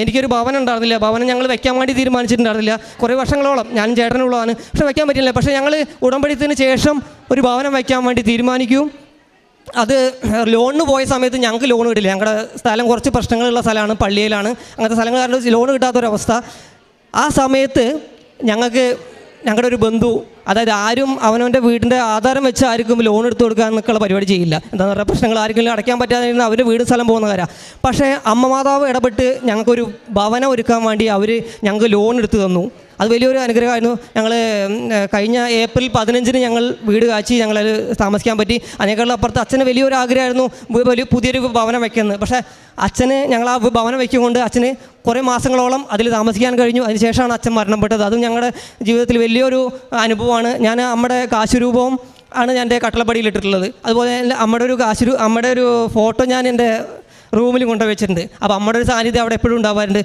എനിക്കൊരു ഭവനം ഉണ്ടായിരുന്നില്ല. ഭവനം ഞങ്ങൾ വെക്കാൻ വേണ്ടി തീരുമാനിച്ചിട്ടുണ്ടായിരുന്നില്ല. കുറേ വർഷങ്ങളോളം ഞാൻ ചേട്ടനുള്ളതാണ്. പക്ഷെ വെക്കാൻ പറ്റില്ല പക്ഷേ ഞങ്ങൾ ഉടമ്പടിത്തിന് ശേഷം ഒരു ഭവനം വയ്ക്കാൻ വേണ്ടി തീരുമാനിക്കും. അത് ലോണിന് പോയ സമയത്ത് ഞങ്ങൾക്ക് ലോൺ കിട്ടില്ല. ഞങ്ങളുടെ സ്ഥലം കുറച്ച് പ്രശ്നങ്ങളുള്ള സ്ഥലമാണ്. പള്ളിയിലാണ്. അങ്ങനത്തെ സ്ഥലങ്ങൾ കാരണം ലോൺ കിട്ടാത്തൊരവസ്ഥ. ആ സമയത്ത് ഞങ്ങൾക്ക് ഞങ്ങളുടെ ഒരു ബന്ധു അതായത് ആരും അവനവന്റെ വീടിന്റെ ആധാരം വെച്ച് ആർക്കും ലോൺ എടുത്ത് കൊടുക്കുക എന്നൊക്കെയുള്ള പരിപാടി ചെയ്യില്ല. എന്താണെന്ന് പറയുക പ്രശ്നങ്ങൾ ആർക്കെങ്കിലും അടയ്ക്കാൻ പറ്റാതിരുന്ന അവർ വീട് സ്ഥലം പോകുന്ന കാര്യം. പക്ഷേ അമ്മ മാതാവ് ഇടപെട്ട് ഞങ്ങൾക്കൊരു ഭവനം ഒരുക്കാൻ വേണ്ടി അവർ ഞങ്ങൾക്ക് ലോൺ എടുത്ത് തന്നു. അത് വലിയൊരു അനുഗ്രഹമായിരുന്നു. ഞങ്ങൾ കഴിഞ്ഞ ഏപ്രിൽ പതിനഞ്ചിന് ഞങ്ങൾ വീട് കാച്ചി ഞങ്ങൾ താമസിക്കാൻ പറ്റി. അതിനേക്കാളും അപ്പുറത്ത് അച്ഛന് വലിയൊരു ആഗ്രഹമായിരുന്നു വലിയ പുതിയൊരു ഭവനം വെക്കുന്നത് പക്ഷേ അച്ഛന് ഞങ്ങൾ ആ ഭവനം വയ്ക്കുകൊണ്ട് അച്ഛന് കുറേ മാസങ്ങളോളം അതിൽ താമസിക്കാൻ കഴിഞ്ഞു. അതിനുശേഷമാണ് അച്ഛൻ മരണപ്പെട്ടത്. അതും ഞങ്ങളുടെ ജീവിതത്തിൽ വലിയൊരു അനുഭവമാണ്. ഞാൻ അമ്മയുടെ കാശുരൂപവും ആണ് ഞാൻ എന്റെ കട്ടളപ്പടിയിൽ ഇട്ടിട്ടുള്ളത്. അതുപോലെ അമ്മയുടെ ഒരു കാശുരു അമ്മയുടെ ഒരു ഫോട്ടോ ഞാൻ എന്റെ റൂമിൽ കൊണ്ടുവച്ചിട്ടുണ്ട്. അപ്പോൾ അമ്മയുടെ ഒരു സാന്നിധ്യം അവിടെ എപ്പോഴും ഉണ്ടാവാറുണ്ട്.